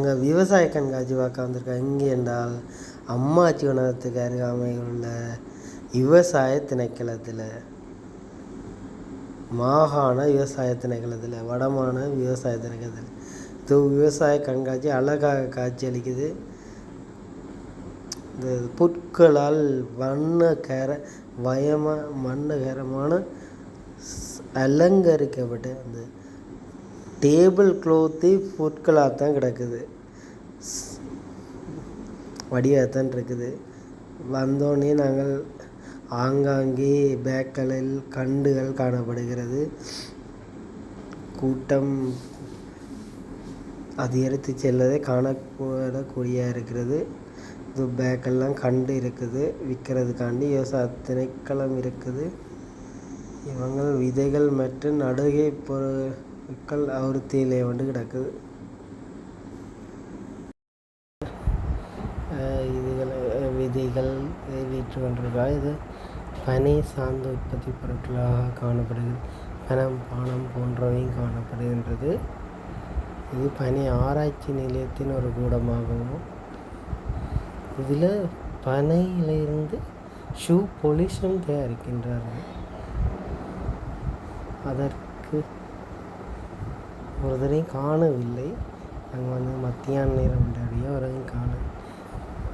அங்கே விவசாய கண்காட்சி பார்க்க வந்திருக்காங்க இங்கே என்றால் அம்மாச்சி உணவகத்துக்கு அருகாமையில் உள்ள விவசாய திணைக்களத்தில். மாகாண விவசாய திணைக்களத்தில் வடமான விவசாய திணைக்களத்தில். இது விவசாய கண்காட்சி அழகாக காட்சி அளிக்குது இந்த புற்களால் வண்ணகர வயம மண்ணகரமான அலங்கரிக்கப்பட்ட அந்த டேபிள் க்ளோத்து புற்களாக தான் கிடக்குது. வடிவாகத்தான் இருக்குது. வந்தோடனே நாங்கள் ஆங்காங்கே பேக்களில் கண்டுகள் காணப்படுகிறது. கூட்டம் அதிகரித்து செல்வதை காணக்கூடக்கூடிய இருக்கிறது. இது பேக்கெல்லாம் கண்டு இருக்குது. விற்கிறதுக்காண்டி விவசாய திணைக்களம் இருக்குது. இவங்கள் விதைகள் மற்றும் நடுகை மக்கள் அவருத்தியிலே வந்து கிடக்குது. இதுகளை இதுகள் விதைகள் வீற்று கொண்டிருக்கா இது பனை சார்ந்த உற்பத்தி பொருட்களாக காணப்படுகிறது பனம் பானம் போன்றவையும் காணப்படுகின்றது. இது பனி ஆராய்ச்சி நிலையத்தின் ஒரு கூடமாகவும் இதில் பனையிலிருந்து ஷூ பொலிஷன் தயாரிக்கின்றார்கள். அதற்கு ஒருத்தரையும் காணவில்லை. நாங்கள் வந்து மத்தியான நேரம் உண்டாடிய ஒருவரையும் காண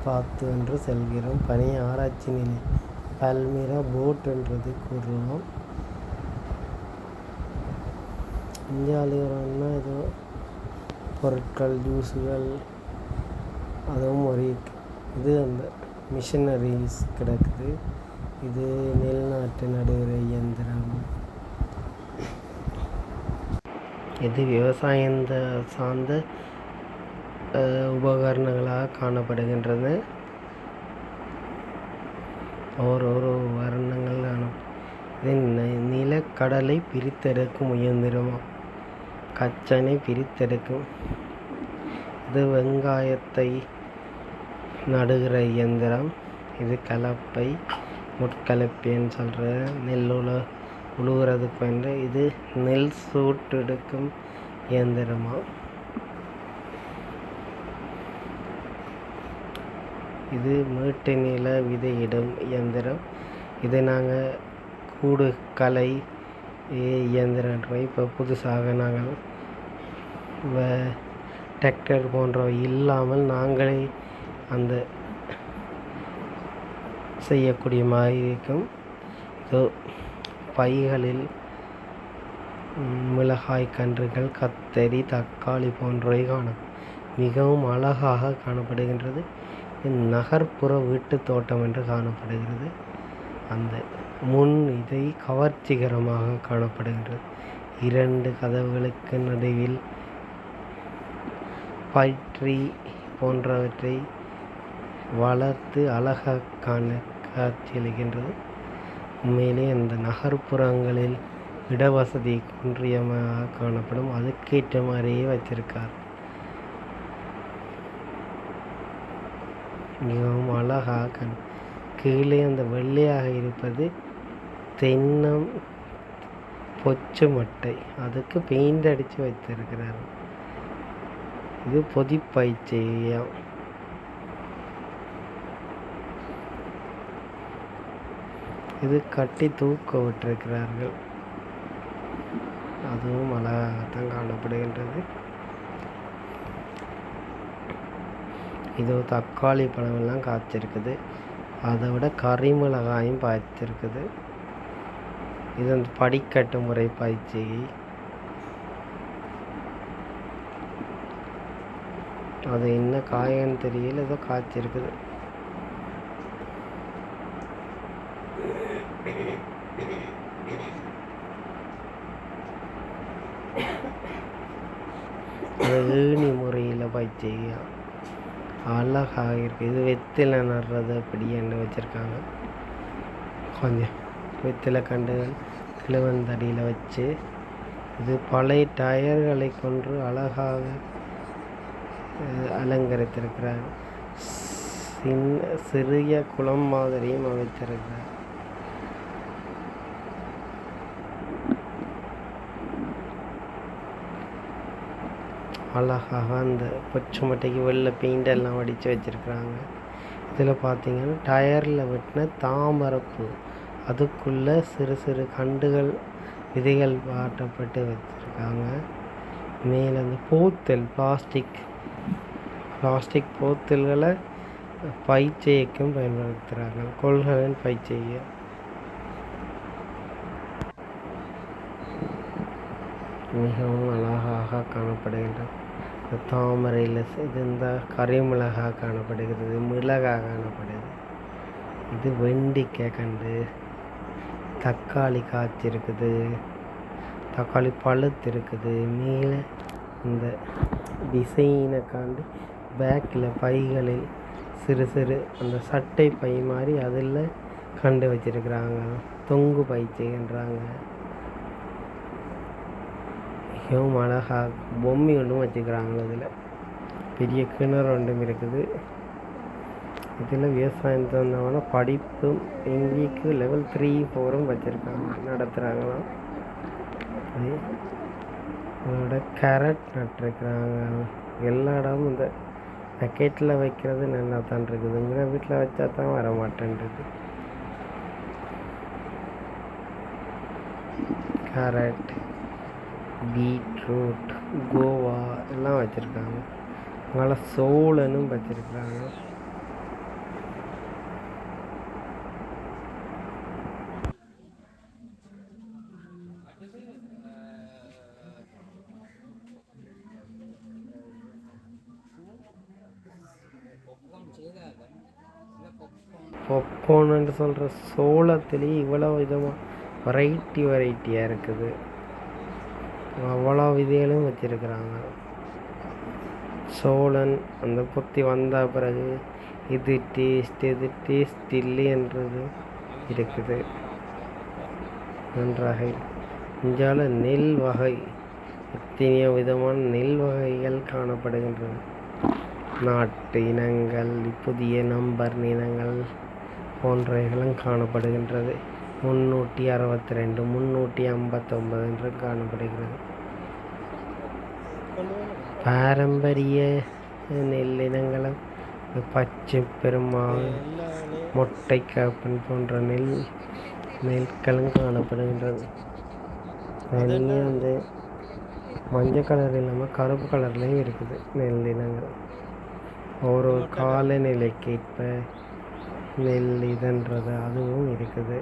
பார்த்து என்று செல்கிறோம். பனி ஆராய்ச்சி நிலை பல்மீரா போட் என்றது கூறுவோம். இந்தியாவில்னா ஏதோ பொருட்கள் ஜூஸுகள் அதுவும் ஒரு இது அந்த மிஷினரிஸ் கிடக்குது. இது நெல்நாட்டு நடுகிற இயந்திரம். இது விவசாயம் சார்ந்த உபகரணங்களாக காணப்படுகின்றது. ஒரு ஒரு வர்ணங்கள் காணும் இது நிலக்கடலை பிரித்தெடுக்கும் இயந்திரம்? கச்சனை பிரித்தெடுக்கும். இது வெங்காயத்தை நடுகிற இயந்திரம். இது கலப்பை முட்கலப்பைன்னு சொல்கிற நெல்லுல உழுவுறதுக்கு உழுகிறதுக்கு வந்து இது நெல் சூட்டு எடுக்கும் இயந்திரமாக இது மீட்டு நில விதையிடும் இயந்திரம். இதை நாங்கள் கூடு கலை இயந்திரம் இப்போ புதுசாக நாங்கள் டிராக்டர் போன்றவை இல்லாமல் நாங்களே அந்த செய்யக்கூடிய மாதிரி இருக்கும். ஸோ பைகளில் மிளகாய் கன்றுகள் கத்தரி தக்காளி போன்றவை காணும். மிகவும் அழகாக காணப்படுகின்றது. இது நகர்ப்புற வீட்டு தோட்டம் என்று காணப்படுகிறது. அந்த முன் இதை கவர்ச்சிகரமாக காணப்படுகின்றது. இரண்டு கதவுகளுக்கு நடுவில் பற்றி போன்றவற்றை வளர்த்து அழகாக காண காட்சியளிக்கின்றது. உண்மையிலே அந்த நகர்ப்புறங்களில் இடவசதி குன்றியமாக காணப்படும். அதுக்கேற்ற மாதிரியே வச்சிருக்கார் மிகவும் அழகாக கண் கீழே அந்த வெள்ளையாக இருப்பது தென்னம் பொச்சு மட்டை அதுக்கு பெயிண்ட் அடித்து வைத்திருக்கிறார். இது பொதிப்பயிற்சியம் இது கட்டி தூக்க விட்டிருக்கிறார்கள் அதுவும் அழகாகத்தான் காணப்படுகின்றது. இதோ தக்காளி பழமெல்லாம் காய்ச்சிருக்குது. அதை விட கறிமிளகாயும் பாய்ச்சிருக்குது. இது அந்த படிக்கட்டு முறை பயிற்சி அது என்ன காயன்னு தெரியல ஏதோ காய்ச்சிருக்குது அது ஏணி முறையில் பயிற்சி அழகாக இருக்குது இது வெத்தில நடுறது அப்படி என்ன வச்சுருக்காங்க. கொஞ்சம் வெத்தில கண்டுகள் கிழவந்தடியில் வச்சு இது பழைய டயர்களை கொண்டு அழகாக அலங்கரித்திருக்கிறார். சின்ன சிறிய குளம் மாதிரியும் அமைத்திருக்கிறார். அழகாக அந்த பச்சை மட்டைக்கு வெள்ளை பெயிண்ட் எல்லாம் அடித்து வச்சுருக்குறாங்க. இதில் பார்த்தீங்கன்னா டயரில் வெட்டின தாமரைப்பூ. அதுக்குள்ளே சிறு சிறு கண்டுகள் விதைகள் வாட்டப்பட்டு வச்சுருக்காங்க. மேலே அந்த போத்தல் பிளாஸ்டிக் பிளாஸ்டிக் போத்தல்களை பயிற்சியைக்கும் பயன்படுத்துகிறாங்க கொள்கலன் பயிற்சியை. மிகவும் அழகாக காணப்படுகின்றன. தாமரையில் இந்த கறிமிளகாக காணப்படுகிறது மிளகாக காணப்படுது. இது வெண்டிக்காய் கண்டு தக்காளி காய்ச்சிருக்குது தக்காளி பழுத்து இருக்குது மேலே இந்த டிசைனை காண்டு பேக்கில் பைகளில் சிறு சிறு அந்த சட்டை பை மாதிரி அதில் கண்டு வச்சிருக்கிறாங்க. தொங்கு பை மிகவும் அழகாக பொம்மை ஒன்றும் வச்சுக்கிறாங்க இதில். பெரிய கிணறு ஒன்றும் இருக்குது. இதில் விவசாயம் தந்தவன படிப்பும் இங்கிக்கு லெவல் த்ரீ ஃபோரும் வச்சுருக்காங்க. நடத்துகிறாங்களாம் அது அதோட கேரட் நட்டுருக்குறாங்க. எல்லா இடமும் இந்த பக்கெட்டில் வைக்கிறது நல்லா தான் இருக்குதுங்கிற வீட்டில் வச்சா தான் வர மாட்டேன்றது. கேரட் பீட்ரூட் கோவா எல்லாம் வச்சுருக்காங்க. அதனால் சோளனும் வச்சுருக்குறாங்க பொப்கார்ன்னு சொல்கிற சோளத்துலேயே இவ்வளோ விதமாக வெரைட்டி வெரைட்டியாக இருக்குது. அவ்வளோ விதைகளும் வச்சுருக்குறாங்க. சோழன் அந்த புத்தி வந்த பிறகு இது டேஸ்ட் இது டேஸ்ட் இல்லைன்றது இருக்குது. நன்றாக இஞ்சால நெல் வகை எத்தனையோ விதமான நெல் வகைகள் காணப்படுகின்றன. நாட்டு இனங்கள் புதிய நம்பர் இனங்கள் போன்றவைகளும் காணப்படுகின்றது. முன்னூற்றி அறுபத்தி ரெண்டு முன்னூற்றி ஐம்பத்தொம்பது என்று காணப்படுகிறது. பாரம்பரிய நெல் இனங்களும் பச்சை பெருமாள் மொட்டை காப்பன் போன்ற நெல் நெற்களும் காணப்படுகின்றது தனியாக வந்து மஞ்சள் கலர் இல்லாமல் கருப்பு கலர்லேயும் இருக்குது நெல் இனங்கள் ஒரு ஒரு இப்போ நெல் இதுன்றது அதுவும் இருக்குது.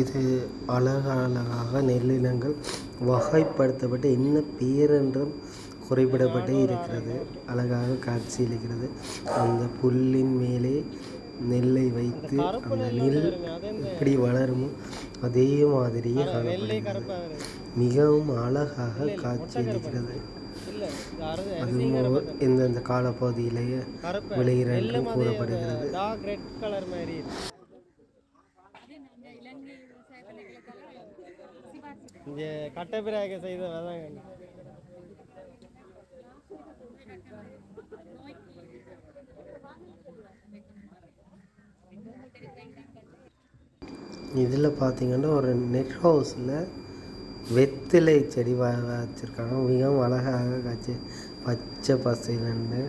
இது அழகழகாக நெல்லினங்கள் வகைப்படுத்தப்பட்டு என்ன பேர் என்றும் குறிப்பிடப்பட்டு இருக்கிறது. அழகாக காட்சியளிக்கிறது அந்த புல்லின் மேலே நெல்லை வைத்து அந்த நெல் எப்படி வளருமோ அதே மாதிரியே காணப்படுகிறது. மிகவும் அழகாக காட்சியளிக்கிறது அதுவும் எந்தெந்த காலப்பகுதியிலேயே விளைகிற என்று கூறப்படுகிறது. இங்கே கட்டப்பிராக செய்த விதம் இதில் பார்த்தீங்கன்னா ஒரு நெட் ஹவுஸில் வெத்திலை செடி வ வச்சுருக்காங்க. மிகவும் அழகாக காய்ச்சி பச்சை பசைலன்னு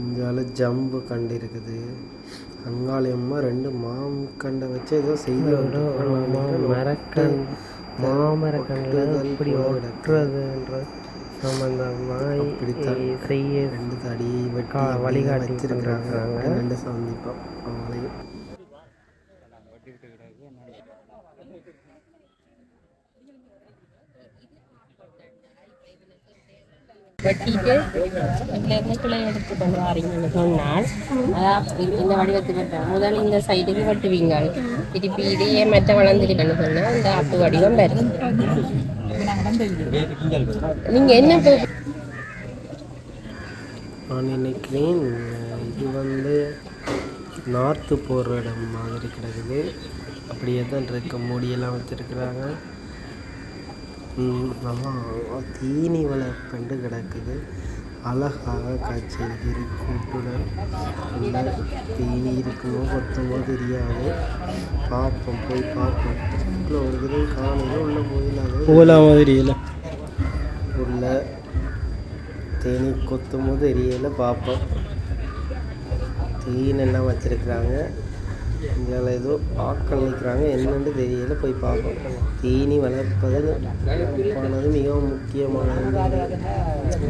இந்தியாவில் ஜம்பு கண்டு இருக்குது. அங்காளியம்மா ரெண்டு மாம் கண்டை வச்சு ஏதோ செய்து மரக்கண் மாமரக்கண்ணில் இப்படி ஒட்டுறதுன்ற சம்பந்தமாய் செய்ய ரெண்டு தடி வழிகாட்டி வச்சிருக்கிறாங்க. ரெண்டு சந்திப்போம். அவங்களையும். வெட்டிட்டு இதுல கிளை எடுத்து கொண்டு வரீங்கன்னு சொன்னால் அதான் இந்த வடிவத்தை வெட்டுறோம் முதல்ல இந்த சைடுக்கு வெட்டுவீங்க. திருப்பி இதையே மெத்த வளர்ந்துக்கிட்டேன்னு சொன்னால் இந்த அப்பு வடிவம் வரும். நீங்க என்ன நான் நினைக்கிறேன் இது வந்து நார்த்து போடுற இடம் மாதிரி கிடக்குது. அப்படியே தான் இருக்க. மூடியெல்லாம் வச்சுருக்குறாங்க. நல்லா தீனி வளர்ப்பண்டு கிடக்குது. அழகாக காட்சியளிக்கிற கூட்டுடன். உள்ள தீனி இருக்குமோ கொத்தமோ தெரியாது. பார்ப்போம் போய் பார்ப்போம். உள்ள ஒரு தடவை காலையில் உள்ள போயிடாது போகலாம் மாதிரி இல்லை உள்ள தேனி கொத்தும் போது எரியல பார்ப்போம் தீனெல்லாம் வச்சிருக்கிறாங்க. இங்கே ஏதோ ஆட்கள் நிற்கிறாங்க. என்னன்னு தெரியல. போய் பார்ப்போம். தீனி வளர்ப்பது ஆனது மிகவும் முக்கியமானது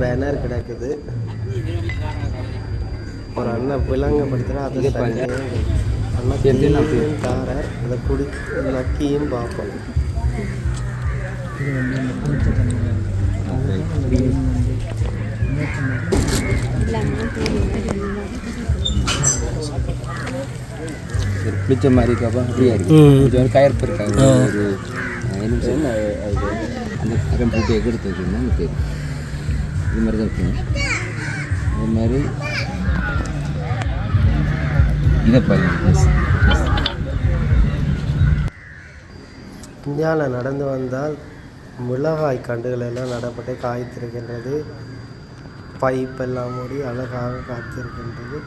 பேனர் கிடக்குது. ஒரு அண்ணன் விலங்கப்படுத்துகிற அதை தனியாக அண்ணா தார அதை குடி நக்கியும் பார்ப்போம். ஒரு பிடிச்ச மாதிரி இருக்கப்போ அப்படியே இருக்கு கொஞ்சம் ஒரு கயர்ப்பு இருக்காது ஒரு என்ன அந்த பூட்டியை எடுத்து வச்சுருந்தா அந்த பேர் இது மாதிரி தான் இருக்கணும் அது மாதிரி இதை பாருங்க. இந்தியாவில் நடந்து வந்தால் மிளகாய் கண்டுகள் எல்லாம் நடப்பட்டு காய்த்திருக்கின்றது. பைப் எல்லாம் மூடி அழகாக காத்திருக்கின்றது.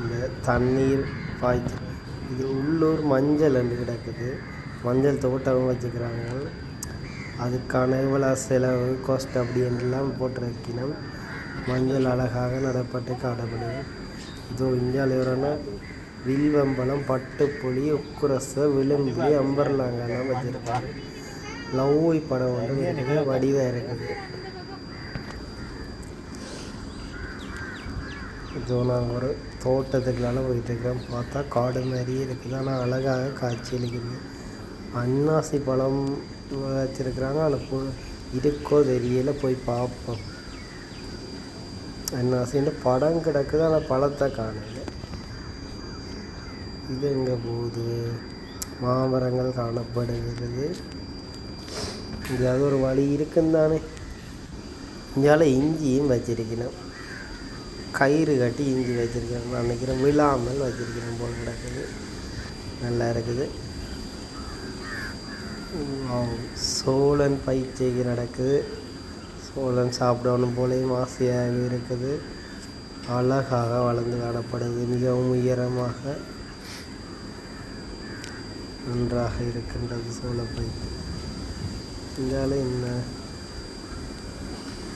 இந்த தண்ணீர் பாய்ச்சி இது உள்ளூர் மஞ்சள் என்று கிடக்குது. மஞ்சள் தோட்டம் வச்சுக்கிறாங்க. அதுக்கான இவ்வளோ செலவு காஸ்ட் அப்படி என்றெல்லாம் போட்டிருக்கணும் மஞ்சள் அழகாக நடப்பட்டு காணப்படுது. இதோ இந்தியாவில் வரனா வில்வம்பழம் உக்குரச விளிம்புலி அம்பர்லாங்கெல்லாம் வச்சுருக்காங்க லவ் படம் வந்து வடிவாக இருக்குது. இதோ நாங்கள் ஒரு தோட்டத்துக்குள்ளால போயிட்டு இருக்கோம் பார்த்தா காடு மாதிரியே இருக்குது. ஆனால் அழகாக காட்சியளிக்குது அன்னாசி பழம் வச்சுருக்குறாங்க. ஆனால் போ இருக்கோ தெரியல. போய் பார்ப்போம். அன்னாசின்னு படம் கிடக்குது. ஆனால் பழத்தை காணல. இது எங்கே போகுது? மாமரங்கள் காணப்படுகிறது. எங்கேயாவது ஒரு வழி இருக்குன்னு தானே. இங்கால இஞ்சியும் வச்சிருக்கணும். கயிறு கட்டி இஞ்சி வச்சிருக்கேன் நான் நினைக்கிறேன் விழாமல் வச்சிருக்கிறேன் போல் கிடக்குது. நல்லா இருக்குது. சோழன் பயிற்சிக்கு நடக்குது. சோழன் சாப்பிடணும் போலேயும் ஆசையாக இருக்குது. அழகாக வளர்ந்து காணப்படுது. மிகவும் உயரமாக நன்றாக இருக்கின்றது சோழன் பயிற்சி. இருந்தாலும் என்ன?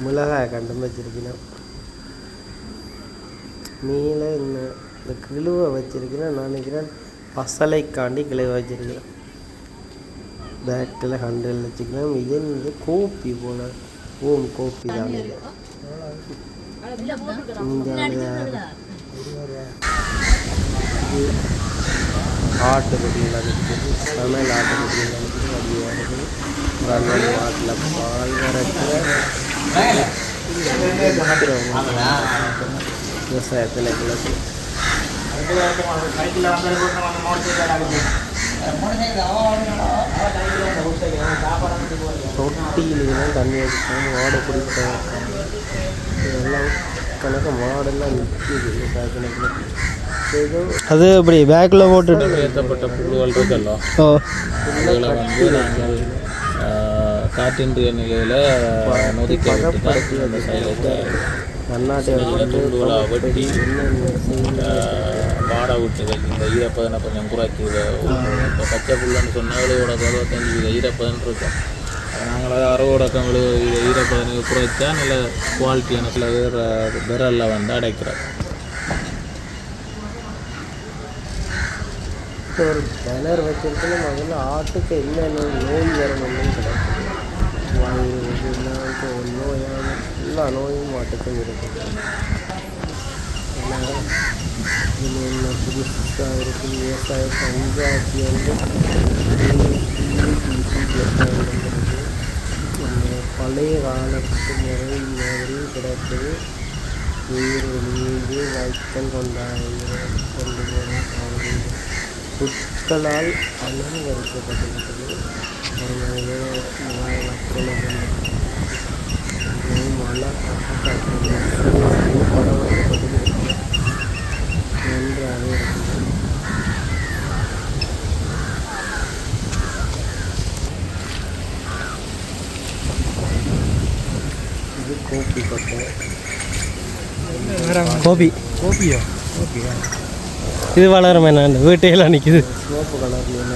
மிளகாய் கண்டும் வச்சிருக்கணும் மேலே என்ன இந்த கிழுவை வச்சிருக்கிறேன். நான் நினைக்கிறேன் பசலைக்காண்டி கிழுவை வச்சிருக்கிறேன். பேக்கில் ஹண்டில் வச்சுக்கிறேன் இது வந்து கோப்பி போல். ஓம் கோப்பி தான். இது இந்த ஆட்டுக்குட்டியில் இருக்குது சமையல் ஆட்டுக்குட்டியில் இருக்குது ஒரு அண்ணன் மாட்டில் பால் கறக்கிற விவசாயத்தில் கிளப்பு தொட்டியிலாம் தண்ணி வச்சுக்காம மாடு குடிப்பாங்க இதெல்லாம் கணக்கு மாடெல்லாம் நிற்கிது விவசாயத்தில் அது அப்படி பேக்கில் போட்டுட்டு ஏற்றப்பட்ட புழுகள் ஆஹ், காற்றின்றிய நிலையில் நொதிக்க விட்டு தான் அந்த சைலத்தை கர்நாடக துண்டுகளை வெட்டி வாடை விட்டு வை- இந்த ஈரப்பதனை கொஞ்சம் குறைக்கி இப்போ பச்சை புல்லுன்னு சொன்னால் எழுபோட அறுபத்தஞ்சு வீத ஈரப்பதன் இருக்கும். நாங்கள் அதை அறுபோடக்கம் எழுபது வீத ஈரப்பதனுக்கு குறைச்சா நல்ல குவாலிட்டியான சில வேறு விரலில் வந்து அடைக்கிறோம். இப்போ ஒரு கிணறு வச்சிருக்கணும் முதல்ல ஆட்டுக்கு என்னென்ன நோய் வரணும்னு கிடக்குது வயிறு இல்லாத ஒரு நோயான எல்லா நோயும் மாட்டுக்கும் இருக்கும் அதனால் இது என்ன புதுசாக இருக்குது விவசாய பஞ்சாயத்து வந்து பழைய காலத்து முறை மாதிரி கிடக்குது உயிர் நீந்து வைத்தல் கொண்டாடுகிற கொண்டு போகிற புற்களால் அலங்கரிக்கப்பட்டிருக்கிறது. ஒரு மனித நன்றாக இருக்கிறது இது கோப்பி கொட்டை கோபி. கோபியா? இது வளரும் என்ன? வீட்டையெல்லாம் நிற்கிது சிவப்பு கலர்ல என்ன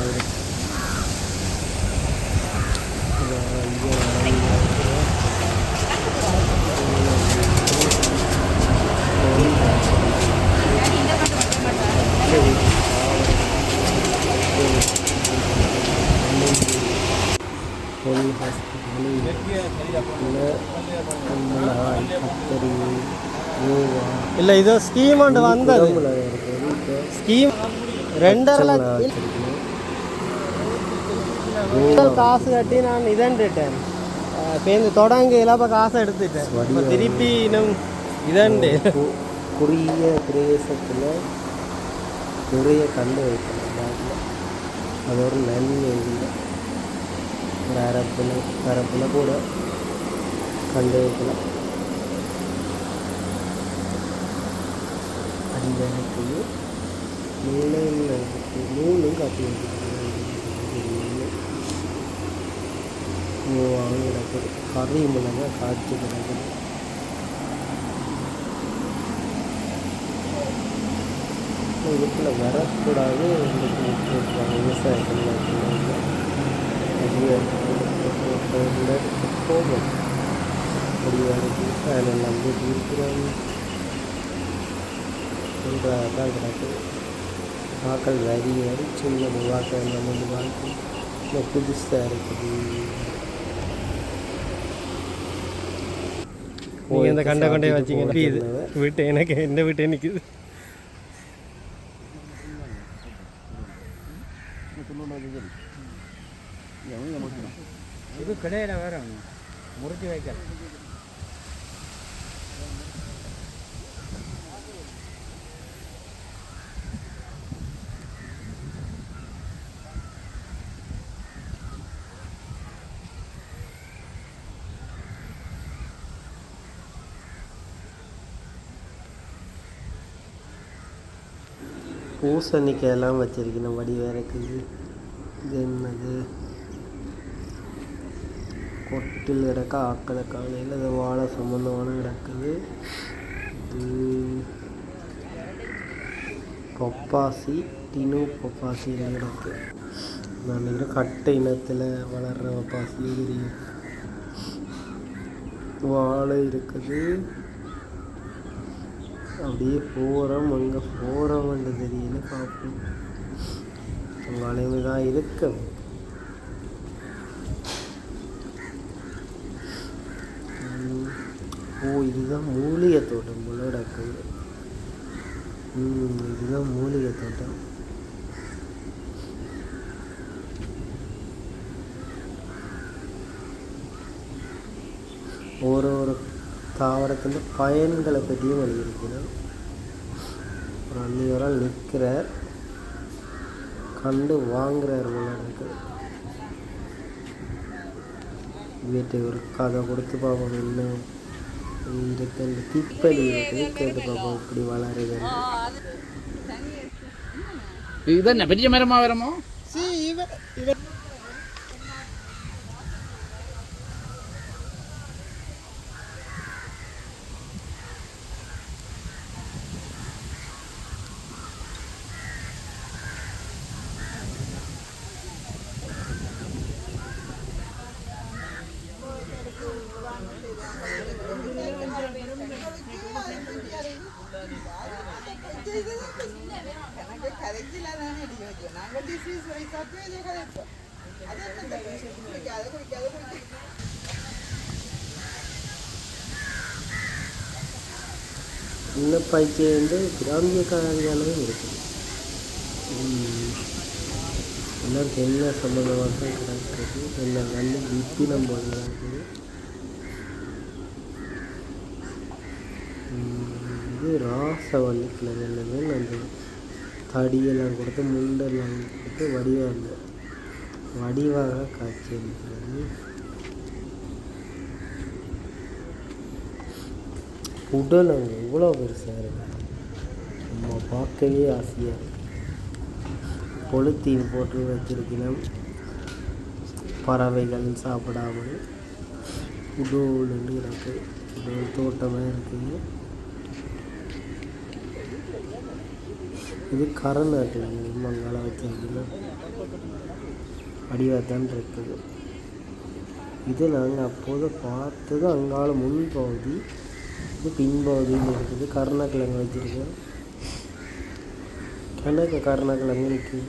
இது ஸ்கீம் வந்தது. ஸ்கீம் ரெண்டரை லட்சம். காசு கட்டி நான் இதண்டுட்டேன். பேருந்து தொடங்கையில் அப்போ காசை எடுத்துட்டேன். திருப்பி இன்னும் இதண்டு. குறுகிய பிரதேசத்தில் நிறைய கண்டு பேக்கில் அது ஒரு நன்மை இல்லை ஒரு அரப்பில் அரப்பில் கூட கண்டு வைக்கலாம். அந்த எனக்கு நூலையும் இருக்கு நூலும் காப்பி மூவாங்க கிடக்குது கறி மிளகா காய்ச்சி கிடக்குது இதுக்குள்ள வரக்கூடாது எங்களுக்கு விட்டுருக்காங்க விவசாயத்தில் போகும் முடிவாக இருக்குது அதில் நம்பி இருக்கிறாங்க சொல்கிறதா தான் கிடக்கு வாக்கள் வரி வரி சின்ன வாக்கள் நம்ம வாக்கு இந்த புதுசாக இருக்குது. நீங்கள் இந்த கண்டை கொண்டே வச்சிங்க. வீட்டு எனக்கு எந்த வீட்டே நிற்கிது இது கடையில் வேற முறிச்சு வைக்க பூசணிக்காயெல்லாம் வச்சிருக்கணும் வடி இது என்னது? கொட்டில் கிடக்க ஆக்களை காலையில் அது வாழை சம்மந்தமான கிடக்குது. இது பொப்பாசி டினு பொப்பாசியில் கிடக்கு. நான் நினைக்கிறேன் கட்டை இனத்தில் வளர்கிற பொப்பாசி தெரியும் வாழை இருக்குது. அப்படியே போகிறோம் அங்கே போகிறோம்னு தெரியல பார்ப்போம். உங்களையுமே தான் இருக்கு. ஓ இதுதான் மூலிகை தோட்டம் உள்ளடக்கு இதுதான் மூலிகை தோட்டம் ஒரு தாவரத்தின் பயன்களை பற்றியும் வலியுறுத்தினார் ஒரு அன்னியோரால் நிற்கிறார். கண்டு வாங்குறார் போல வீட்டை ஒரு கதை கொடுத்து பார்ப்போம். என்ன? இருக்கு அந்த திப்பலி இருக்குது கேட்டு பார்ப்போம் இப்படி வளருது இது என்ன பெரிய மரமாக வரமோ சின்ன வந்து கிராமிய காரியாலயம் இருக்குது ம். எல்லாருக்கும் என்ன சம்மந்தமாக தான் கிடைக்கிறது என்ன நல்ல விப்பினம் போல இருக்குது ம், இது ராசவள்ளி கிழங்கு அந்த தடியெல்லாம் கொடுத்து முண்டெல்லாம் கொடுத்து வடிவாக வடிவாக காட்சி அளிக்கிறது உடல் அங்கே எவ்வளோ பெருசாக இருக்கு. நம்ம பார்க்கவே ஆசையாக பொழுத்தீன் போட்டு வச்சிருக்கணும். பறவைகள் சாப்பிடாமல் உடோல் எனக்கு உடல் தோட்டமாக இருக்குது இது கரநாட்டில் மங்கால வச்சிருக்கீங்கன்னா அடிவாத்தான் இருக்குது. இது நாங்கள் அப்போது பார்த்தது அங்கால முன்பகுதி இது பின்பகுதியில் இருக்குது. கருணக்கிழங்கு வச்சுருக்கேன். கணக்கு கருணக்கிழங்கு நிற்குது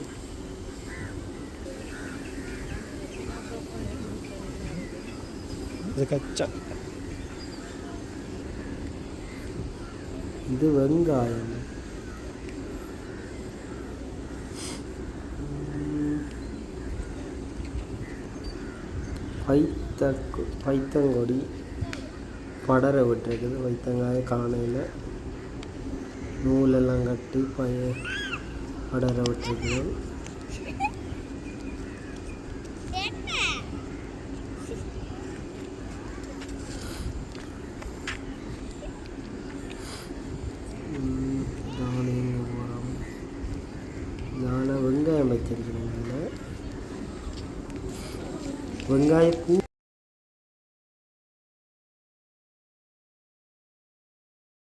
இது கச்சா. இது வெங்காயம். பைத்தக்கு பைத்தங்கொடி. படர விட்டுருக்குது வைத்தங்காய காணையில் நூலெல்லாம் கட்டி பய படர விட்டுருக்குது